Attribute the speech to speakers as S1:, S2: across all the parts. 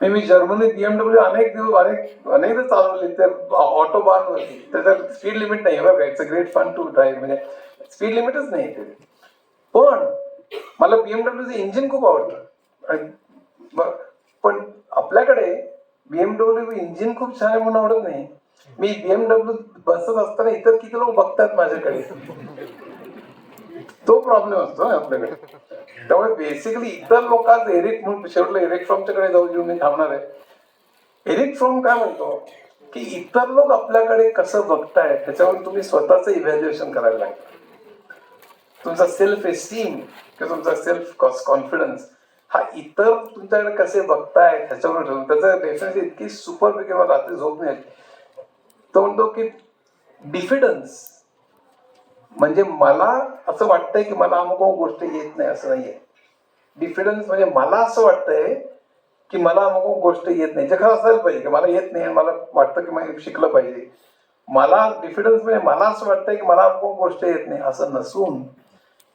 S1: मी मी जर्मनीत बीएमडब्ल्यू अनेक दिवस अनेक अनेकदा चालवले ते ऑटो वरती. त्याच्यात स्पीड लिमिट नाही. बघा it's a great fun to drive म्हणजे स्पीड लिमिटच नाही ते. पण मला बीएमडब्ल्यूचं इंजिन खूप आवडतं. पण आपल्याकडे बीएमडब्ल्यू इंजिन खूप छान आहे म्हणून आवडत नाही. मी बीएमडब्ल्यू बसत असताना इतर किती लोक बघतात माझ्याकडे? तो प्रॉब्लेम असतो ना आपल्याकडे. त्यामुळे बेसिकली इतर लोक आज एरिक म्हणून शेवटला एरिक फ्रॉमच्याकडे जाऊ घेऊन मी थांबणार आहे. एरिक फ्रॉम काय म्हणतो? की इतर लोक आपल्याकडे कसं बघतायत त्याच्यावर तुम्ही स्वतःचं इव्हॅल्युएशन करायला लागतं तुमचा सेल्फ एस्टीम किंवा तुमचा सेल्फ कॉन्फिडन्स हा इतर तुमच्याकडे कसे बघताय त्याच्यावर ठरवून. त्याचं डेफिनेटली इतकी सुपर की मला रात्री झोप नाही तो म्हणतो की डिफिडन्स म्हणजे मला असं वाटतंय की मला अमुक गोष्ट येत नाही असं नाहीये. डिफिडन्स म्हणजे मला असं वाटतंय की मला अमुक गोष्ट येत नाही. जे खरं असायला पाहिजे की मला येत नाही आणि मला वाटतं की मला शिकलं पाहिजे. मला डिफिडन्स म्हणजे मला असं वाटतंय की मला अमुक गोष्ट येत नाही असं नसून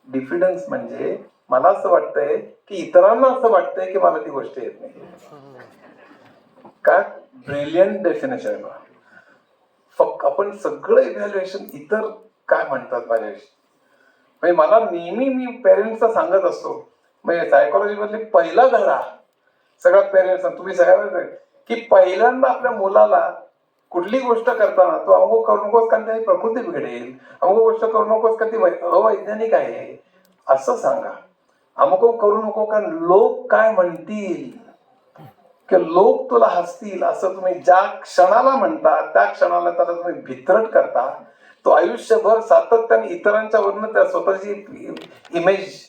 S1: डिफिडन्स म्हणजे मला असं वाटतंय की इतरांना असं वाटतंय की मला ती गोष्ट येत नाही. काय ब्रिलियंट डेफिनेशन आहे फक्त आपण सगळं इव्हॅल्युएशन इतर काय म्हणतात माझ्याविषयी म्हणजे मला नेहमी मी पेरेंट्सला सांगत असतो म्हणजे सायकोलॉजी मधले पहिला धडा सगळ्या पेरेंट्स तुम्ही सगळ्या की पहिल्यांदा आपल्या मुलाला कुठली गोष्ट करताना तो अमुक करू नकोस कारण त्याची प्रकृती बिघडेल अमुक गोष्ट करू नकोस कारण ती अवैज्ञानिक आहे. असं सांगा. अमुक करू नको कारण लोक काय म्हणतील? की लोक तुला हसतील असं तुम्ही ज्या क्षणाला म्हणता त्या क्षणाला त्याला तुम्ही भित्रट करता तो आयुष्यभर सातत्याने इतरांच्या वरनं त्या स्वतःची इमेज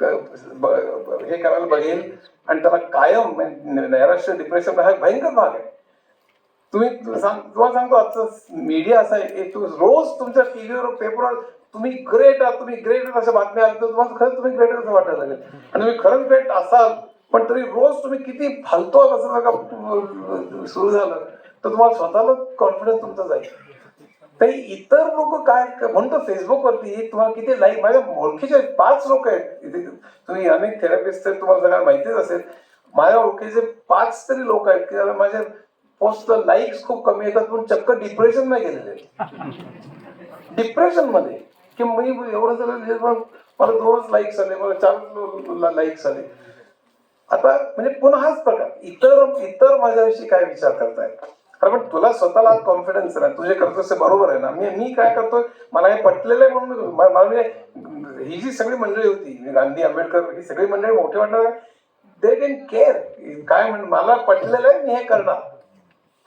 S1: हे करायला बघेल. आणि त्याला कायम म्हणजे नैराश्य डिप्रेशन हा भयंकर भाग आहे. तुम्ही सांग तुम्हाला सांगतो आजचं मीडिया असा आहे की रोज तुमच्या टीव्हीवर पेपरवर तुम्ही ग्रेट आहात तुम्ही ग्रेट आहात अशा बातम्या आल्या तर तुम्हाला खरंच तुम्ही ग्रेट असं वाटायला लागेल. आणि तुम्ही खरंच ग्रेट असाल पण तरी रोज तुम्ही किती फालतो आहात असं जर का सुरू झालं तर तुम्हाला स्वतःला कॉन्फिडन्स तुमचा जाईल. तरी इतर लोक काय म्हणतो फेसबुकवरती तुम्हाला किती लाईक माझ्या ओळखीचे पाच लोक आहेत. इथे तुम्ही अनेक थेरपिस्ट तर तुम्हाला सगळ्यांना माहितीच असेल. माझ्या ओळखीचे पाच तरी लोक आहेत की माझ्या पोस्ट लाईक्स खूप कमी येतात पण चक्क डिप्रेशन नाही गेलेले डिप्रेशनमध्ये. की मी एवढं जर पण मला दोनच लाईक्स आले मला चार लाईक्स आले. आता म्हणजे पुन्हा हाच प्रकार. इतर इतर माझ्याविषयी काय विचार करतायत अरे पण तुला स्वतःला कॉन्फिडन्स नाही. तुझे करतोस ते बरोबर आहे ना. मी मी काय करतोय? मला हे पटलेलं आहे म्हणून मला म्हणजे ही जी सगळी मंडळी होती गांधी आंबेडकर ही सगळी मंडळी मोठी मंडळ दे डेंट केअर काय म्हण मला पटलेलं आहे मी हे करणार.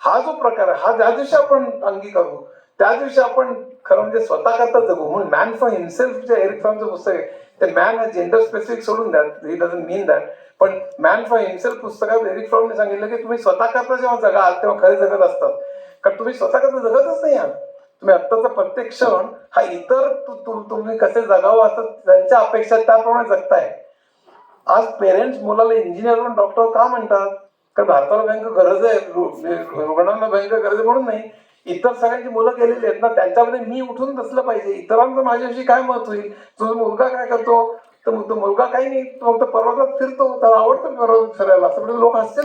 S1: हा जो प्रकार आहे हा ज्या दिवशी आपण अंगीकारू. त्या दिवशी आपण खरं म्हणजे स्वतः करता जगू. म्हणून मॅन फॉर हिमसेल्फ जे एरिक फॉर्मचं पुस्तक आहे ते मॅन हा जेंडर स्पेसिफिक सोडून द्या. ही डझन मीन दॅट पण मॅन फॉर हिमसेल्फ पुस्तकात एरिक फ्रॉमने सांगितलं की तुम्ही स्वतः करता जेव्हा जगाल तेव्हा खरे जगत असतात. कारण तुम्ही स्वतः करता जगतच नाही आहात. तुम्ही आत्ताचा प्रत्येक क्षण हा इतर तु- तुम्ही कसे जगावं असं त्यांच्या अपेक्षा त्याप्रमाणे जगताय. आज पेरेंट्स मुलाला इंजिनियर म्हणून डॉक्टर का म्हणतात? कारण भारताला भयंकर गरज आहे रु- म्हणजे रुग्णांना भयंकर गरज आहे म्हणून नाही. इतर सगळ्यांची मुलं गेलेली आहेत ना त्यांच्यामध्ये मी उठून बसलं पाहिजे. इतरांचं माझ्याविषयी काय मत होईल? तुझा मुलगा काय करतो? तर मग तो मुलगा काही नाही तो फक्त पर्वतात फिरतो. त्याला आवडतं पर्वतात फिरायला. असं म्हणजे लोक हसतील.